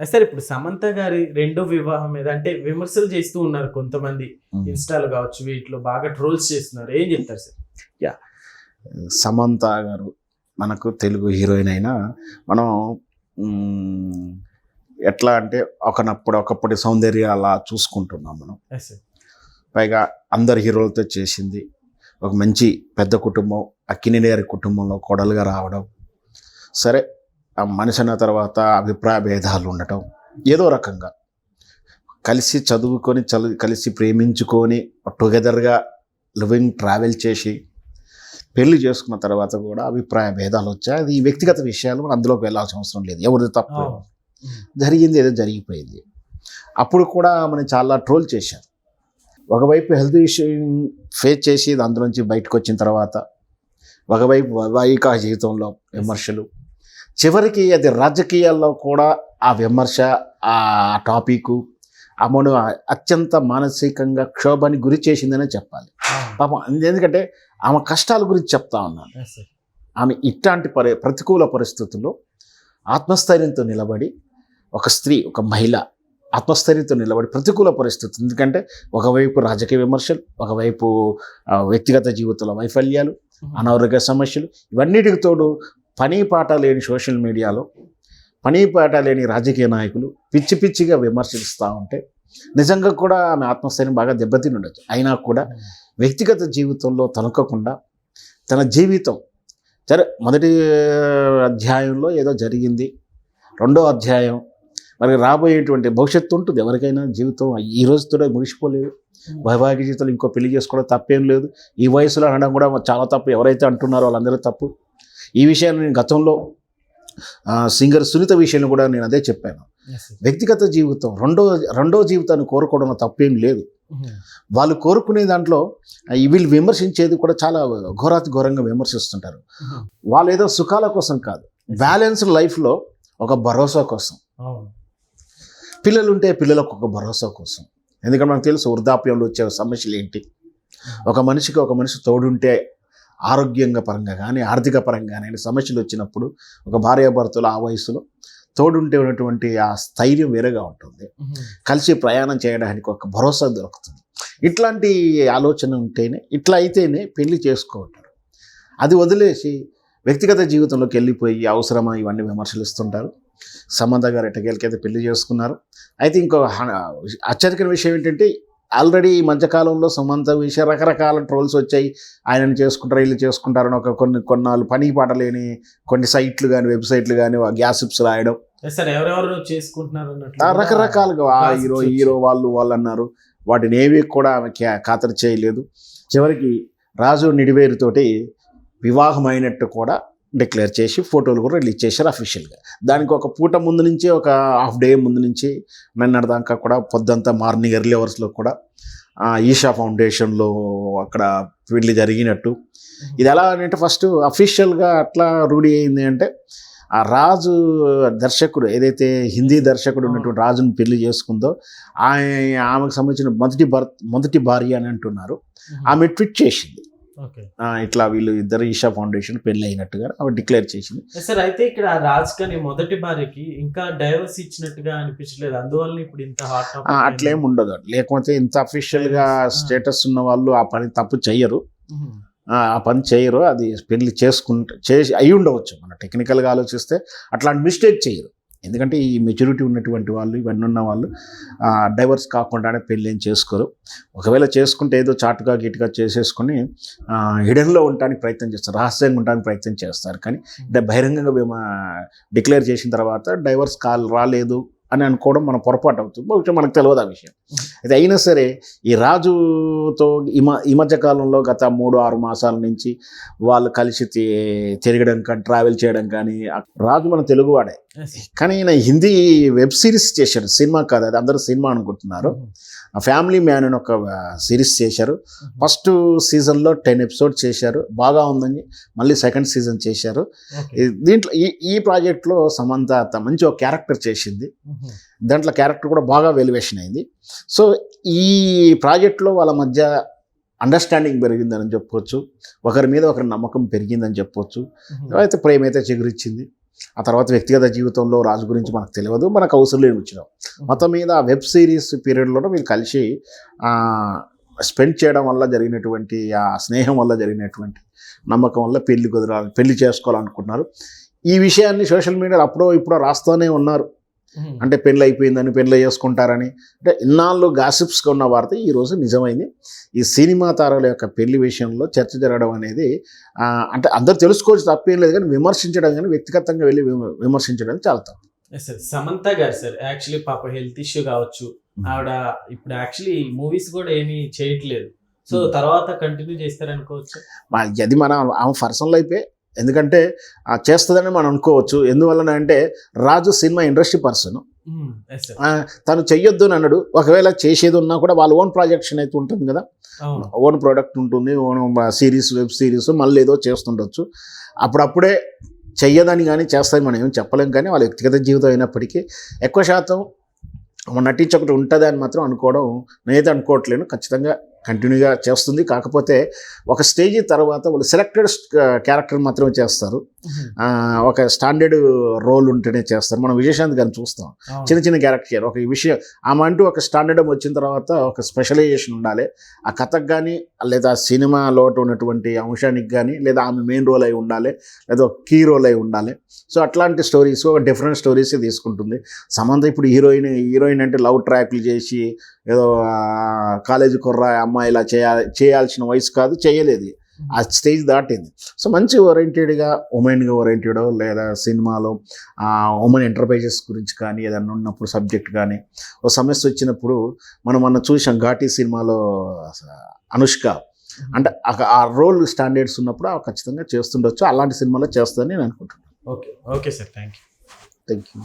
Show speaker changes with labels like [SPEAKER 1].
[SPEAKER 1] Sir ఇప్పుడు సమంత గారి రెండో వివాహం మీద అంటే విమర్శలు చేస్తూ ఉన్నారు కొంతమంది ఇన్స్టాలో కావచ్చు వీటిలో బాగా ట్రోల్స్ చేస్తున్నారు. ఏం చెప్తారు సార్?
[SPEAKER 2] సమంత గారు మనకు తెలుగు హీరోయిన్ అయినా మనం ఎట్లా అంటే ఒకనప్పుడు ఒకప్పటి సౌందర్య అలా చూసుకుంటున్నాం మనం. పైగా అందరు హీరోలతో చేసింది ఒక మంచి పెద్ద కుటుంబం అక్కినేని గారి కుటుంబంలో కొడలుగా రావడం. సరే మనిషి అన్న తర్వాత అభిప్రాయ భేదాలు ఉండటం ఏదో రకంగా. కలిసి చదువుకొని చదువు కలిసి ప్రేమించుకొని టుగెదర్గా లివింగ్ ట్రావెల్ చేసి పెళ్ళి చేసుకున్న తర్వాత కూడా అభిప్రాయ భేదాలు వచ్చాయి. అది వ్యక్తిగత విషయాలు అందులోకి వెళ్ళాల్సిన అవసరం లేదు. ఎవరిది తప్పు. జరిగింది ఏదో జరిగిపోయింది. అప్పుడు కూడా మనం చాలా ట్రోల్ చేశారు. ఒకవైపు హెల్త్ ఇష్యూ ఫేస్ చేసి అందులోంచి బయటకు వచ్చిన తర్వాత ఒకవైపు వైవాహిక జీవితంలో విమర్శలు చివరికి అది రాజకీయాల్లో కూడా ఆ విమర్శ ఆ టాపిక్ ఆమెను అత్యంత మానసికంగా క్షోభానికి గురి చేసిందనే చెప్పాలి. పాపం ఎందుకంటే ఆమె కష్టాల గురించి చెప్తా ఉన్నాను. ఆమె ఇట్లాంటి పరి ప్రతికూల పరిస్థితుల్లో ఆత్మస్థైర్యంతో నిలబడి ఒక స్త్రీ ఒక మహిళ ఆత్మస్థైర్యంతో నిలబడి ప్రతికూల పరిస్థితి. ఎందుకంటే ఒకవైపు రాజకీయ విమర్శలు ఒకవైపు వ్యక్తిగత జీవితంలో వైఫల్యాలు అనారోగ్య సమస్యలు ఇవన్నిటికి తోడు పని పాట లేని సోషల్ మీడియాలో పని పాట లేని రాజకీయ నాయకులు పిచ్చి పిచ్చిగా విమర్శిస్తూ ఉంటే నిజంగా కూడా ఆమె ఆత్మస్థైర్యం బాగా దెబ్బతిని ఉండొచ్చు. అయినా కూడా వ్యక్తిగత జీవితంలో తలకకుండా తన జీవితం సరే మొదటి అధ్యాయంలో ఏదో జరిగింది రెండో అధ్యాయం మరి రాబోయేటువంటి భవిష్యత్తు ఉంటుంది. ఎవరికైనా జీవితం ఈ రోజుతో ముగిసిపోలేదు. వైవాహిక జీవితంలో ఇంకో పెళ్ళి చేసుకోవడం తప్పేం లేదు. ఈ వయసులో అనడం కూడా చాలా తప్పు. ఎవరైతే అంటున్నారో వాళ్ళందరూ తప్పు. ఈ విషయాన్ని నేను గతంలో సింగర్ సునీత విషయంలో కూడా నేను అదే చెప్పాను. వ్యక్తిగత జీవితం రెండో రెండో జీవితాన్ని కోరుకోవడంలో తప్పేం లేదు. వాళ్ళు కోరుకునే దాంట్లో వీళ్ళు విమర్శించేది కూడా చాలా ఘోరాతి ఘోరంగా విమర్శిస్తుంటారు. వాళ్ళు ఏదో సుఖాల కోసం కాదు బ్యాలెన్స్డ్ లైఫ్లో ఒక భరోసా కోసం.
[SPEAKER 1] అవును.
[SPEAKER 2] పిల్లలు ఉంటే పిల్లలకు ఒక భరోసా కోసం. ఎందుకంటే మనకు తెలుసు వృద్ధాప్యంలో వచ్చే సమస్యలు ఏంటి? ఒక మనిషికి ఒక మనిషి తోడుంటే ఆరోగ్యంగా పరంగా కానీ ఆర్థిక పరంగా కానీ సమస్యలు వచ్చినప్పుడు ఒక భార్యాభర్తలు ఆ వయసులో తోడుంటే ఉన్నటువంటి ఆ స్థైర్యం వేరేగా ఉంటుంది. కలిసి ప్రయాణం చేయడానికి ఒక భరోసా దొరుకుతుంది. ఇట్లాంటి ఆలోచన ఉంటేనే ఇట్లా అయితేనే పెళ్ళి చేసుకోంటారు అది వదిలేసి వ్యక్తిగత జీవితంలోకి వెళ్ళిపోయి అవసరమా ఇవన్నీ విమర్శలిస్తుంటారు. సమంత గారు ఎట్టకేలకైతే పెళ్ళి చేసుకున్నారు. అయితే ఇంకో ఆశ్చర్యకర విషయం ఏంటంటే ఆల్రెడీ ఈ మధ్యకాలంలో సమంత విషయం రకరకాల ట్రోల్స్ వచ్చాయి. ఆయనను చేసుకుంటారు వీళ్ళు చేసుకుంటారని ఒక కొన్ని కొన్నాళ్ళు పని పాట లేని కొన్ని సైట్లు కానీ వెబ్సైట్లు కానీ గ్యాసిప్స్ రాయడం.
[SPEAKER 1] ఎవరెవరు చేసుకుంటున్నారు
[SPEAKER 2] రకరకాలుగా హీరో. హీరో వాళ్ళు వాళ్ళు అన్నారు వాటిని ఏవి కూడా ఆమె ఖాతరు చేయలేదు. చివరికి రాజు నిడివేరుతోటి వివాహం అయినట్టు కూడా డిక్లేర్ చేసి ఫోటోలు కూడా రిలీజ్ చేశారు అఫీషియల్గా. దానికి ఒక పూట ముందు నుంచి ఒక హాఫ్ డే ముందు నుంచి నిన్నటి దాకా కూడా పొద్దంతా మార్నింగ్ ఎర్లీ అవర్స్లో కూడా ఈషా ఫౌండేషన్లో అక్కడ పెళ్ళి జరిగినట్టు. ఇది ఎలా అంటే ఫస్ట్ అఫీషియల్గా అట్లా రూఢి అయింది అంటే ఆ రాజు దర్శకుడు ఏదైతే హిందీ దర్శకుడు ఉన్నటువంటి రాజుని పెళ్ళి చేసుకుందో ఆయన ఆమెకు సంబంధించిన మొదటి భర్త మొదటి భార్య అని అంటున్నారు. ఆమె ట్వీట్ చేసింది. ఇట్లా వీళ్ళు ఇద్దరు ఈషా ఫౌండేషన్ పెళ్ళి అయినట్టుగా ఆమె డిక్లేర్ చేసింది.
[SPEAKER 1] సార్ అయితే ఇక్కడ రాజ్ మొదటి భార్యకి ఇంకా డైవర్స్ ఇచ్చినట్టుగా అనిపించలేదు అందువల్ల ఇప్పుడు ఇంత
[SPEAKER 2] అట్లేం ఉండదు. లేకపోతే ఇంత అఫీషియల్గా స్టేటస్ ఉన్న వాళ్ళు ఆ పని తప్పు చెయ్యరు. ఆ ఆ పని చేయరు అది పెళ్ళి చేసుకుంటే చేసి అయి ఉండవచ్చు. మన టెక్నికల్గా ఆలోచిస్తే అట్లాంటి మిస్టేక్ చేయరు ఎందుకంటే ఈ మెచ్యూరిటీ ఉన్నటువంటి వాళ్ళు ఇవన్నీ ఉన్న వాళ్ళు డైవర్స్ కాకుండానే పెళ్ళి ఏం చేసుకోరు. ఒకవేళ చేసుకుంటే ఏదో చాటుగా గిట్టుగా చేసేసుకొని హిడెన్లో ఉండడానికి ప్రయత్నం చేస్తారు రహస్యంగా ఉండడానికి ప్రయత్నం చేస్తారు. కానీ డ- బహిరంగంగా మేము డిక్లేర్ చేసిన తర్వాత డైవర్స్ కాల్ రాలేదు. అని అనుకోవడం మన పొరపాటు అవుతుంది. బహుశా మనకు తెలియదు ఆ విషయం. అయితే అయినా సరే ఈ రాజుతో ఈ మధ్య కాలంలో గత మూడు ఆరు మాసాల నుంచి వాళ్ళు కలిసి తిరగడం కానీ ట్రావెల్ చేయడం కానీ రాజు మన తెలుగువాడే. కానీ ఈయన హిందీ వెబ్ సిరీస్ చేశాడు. సినిమా కాదు అది అందరూ సినిమా అనుకుంటున్నారు. ఫ్యామిలీ మ్యాన్ అని ఒక సిరీస్ చేశారు. ఫస్ట్ సీజన్లో టెన్ ఎపిసోడ్ చేశారు. బాగా ఉందని మళ్ళీ సెకండ్ సీజన్ చేశారు. దీంట్లో ఈ ఈ ప్రాజెక్ట్లో సమంత మంచి ఒక క్యారెక్టర్ చేసింది. దాంట్లో క్యారెక్టర్ కూడా బాగా వెలివేషన్ అయింది. సో ఈ ప్రాజెక్ట్లో వాళ్ళ మధ్య అండర్స్టాండింగ్ పెరిగిందని చెప్పొచ్చు. ఒకరి మీద ఒకరి నమ్మకం పెరిగిందని చెప్పొచ్చు. అయితే ప్రేమ అయితే చిగురిచ్చింది. ఆ తర్వాత వ్యక్తిగత జీవితంలో రాజు గురించి మనకు తెలియదు మనకు అవసరం లేని వచ్చినాం మొత్తం మీద ఆ వెబ్ సిరీస్ పీరియడ్లో వీళ్ళు కలిసి స్పెండ్ చేయడం వల్ల జరిగినటువంటి ఆ స్నేహం వల్ల జరిగినటువంటి నమ్మకం వల్ల పెళ్ళి కుదరాలి పెళ్ళి చేసుకోవాలనుకుంటున్నారు. ఈ విషయాన్ని సోషల్ మీడియాలో అప్పుడో ఇప్పుడో రాస్తూనే ఉన్నారు. అంటే పెళ్ళి అయిపోయిందని పెళ్ళి చేసుకుంటారని. అంటే ఇన్నాళ్ళు గాసిప్స్గా ఉన్న వార్త ఈరోజు నిజమైంది. ఈ సినిమా తారల యొక్క పెళ్ళి విషయంలో చర్చ జరగడం అనేది అంటే అందరు తెలుసుకోవచ్చు తప్పేం లేదు కానీ విమర్శించడం కానీ వ్యక్తిగతంగా వెళ్ళి విమ- విమర్శించడం చాలా తప్పు.
[SPEAKER 1] Sir Samantha garu sir actually పాప హెల్త్ ఇష్యూ కావచ్చు. ఆవిడ ఇప్పుడు యాక్చువల్లీ మూవీస్ కూడా ఏమీ చేయట్లేదు. సో. తర్వాత కంటిన్యూ చేస్తారనుకోవచ్చు?
[SPEAKER 2] అది మన ఆమె పర్సనల్ లైఫే ఎందుకంటే ఆ, చేస్తుందని మనం అనుకోవచ్చు. ఎందువలన అంటే రాజు సినిమా ఇండస్ట్రీ పర్సన్. తను చెయ్యొద్దు అని అన్నాడు. ఒకవేళ చేసేది ఉన్నా కూడా వాళ్ళ ఓన్ ప్రాజెక్షన్ అయితే ఉంటుంది కదా. ఓన్ ప్రోడక్ట్ ఉంటుంది ఓన్ సిరీస్ వెబ్ సిరీస్ మళ్ళీ ఏదో చేస్తుండొచ్చు. అప్పుడప్పుడే చెయ్యదని కానీ చేస్తాయి మనం ఏం చెప్పలేం. కానీ వాళ్ళ వ్యక్తిగత జీవితం అయినప్పటికీ ఎక్కువ శాతం నటించి ఒకటి ఉంటుంది అని మాత్రం అనుకోవడం నేనైతే అనుకోవట్లేను. ఖచ్చితంగా కంటిన్యూగా చేస్తుంది. కాకపోతే ఒక స్టేజ్ తర్వాత వాళ్ళు సెలెక్టెడ్ క్యారెక్టర్ మాత్రమే చేస్తారు. ఒక స్టాండర్డ్ రోల్ ఉంటేనే చేస్తారు. మనం విజయశాంతి గారిని చూస్తాం. చిన్న చిన్న క్యారెక్టర్ ఒక విషయం ఆమె అంటూ ఒక స్టాండర్డ్ వచ్చిన తర్వాత ఒక స్పెషలైజేషన్ ఉండాలి. ఆ కథకు కానీ లేదా సినిమాలో ఉన్నటువంటి అంశానికి కానీ లేదా ఆమె మెయిన్ రోల్ అయి ఉండాలి లేదా ఒక కీ రోల్ అయి ఉండాలి. సో అట్లాంటి స్టోరీస్ ఒక డిఫరెంట్ స్టోరీస్ తీసుకుంటుంది. సమంత ఇప్పుడు హీరోయిన్ హీరోయిన్ అంటే లవ్ ట్రాక్లు చేసి ఏదో కాలేజీ కుర్ర అమ్మాయి ఇలా చేయాలి చేయాల్సిన వయసు కాదు చేయలేదు. ఆ స్టేజ్ దాటింది. సో మంచి ఓరియంటెడ్గా ఉమెన్గా ఓరియంటెడ్ లేదా సినిమాలో ఉమెన్ ఎంటర్ప్రైజెస్ గురించి కానీ ఏదన్నా ఉన్నప్పుడు సబ్జెక్ట్ కానీ ఓ సమస్య వచ్చినప్పుడు మనం మొన్న చూసాం ఘాటీ సినిమాలో అనుష్క. అంటే ఆ- రోల్ స్టాండర్డ్స్ ఉన్నప్పుడు ఆ ఖచ్చితంగా చేస్తుండొచ్చు. అలాంటి సినిమాలో చేస్తుందని నేను అనుకుంటున్నాను.
[SPEAKER 1] Okay. Okay sir. Thank you
[SPEAKER 2] thank you